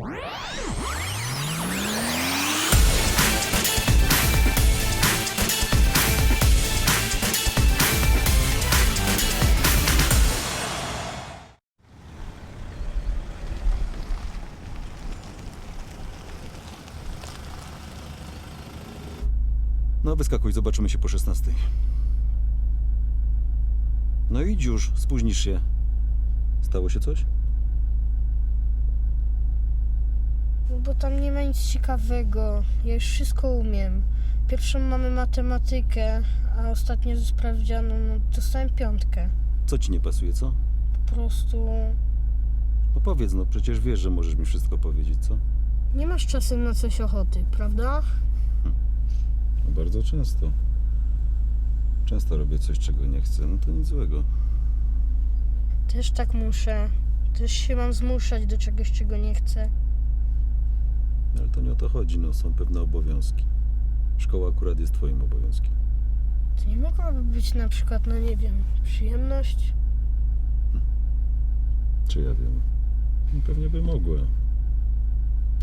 No wyskakuj, zobaczymy się po 16. No idź już, spóźnisz się. Stało się coś? Bo tam nie ma nic ciekawego. Ja już wszystko umiem. Pierwszą mamy matematykę, a ostatnio ze sprawdzianu no, dostałem piątkę. Co ci nie pasuje, co? Po prostu No powiedz, no przecież wiesz, że możesz mi wszystko powiedzieć, co? nie masz czasem na coś ochoty, prawda? No bardzo często. Często robię coś, czego nie chcę, no to nic złego. Też tak muszę. Też się mam zmuszać do czegoś, czego nie chcę. Ale to nie o to chodzi, no są pewne obowiązki. Szkoła akurat jest twoim obowiązkiem. To nie mogłaby być na przykład, no nie wiem, przyjemność? Czy ja wiem? No Pewnie by mogła.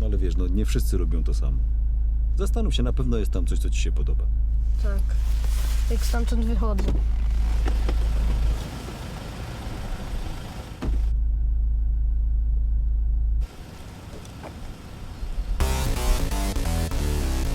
No ale wiesz, no nie wszyscy robią to samo. Zastanów się, na pewno jest tam coś, co ci się podoba. Tak. Jak stamtąd wychodzę.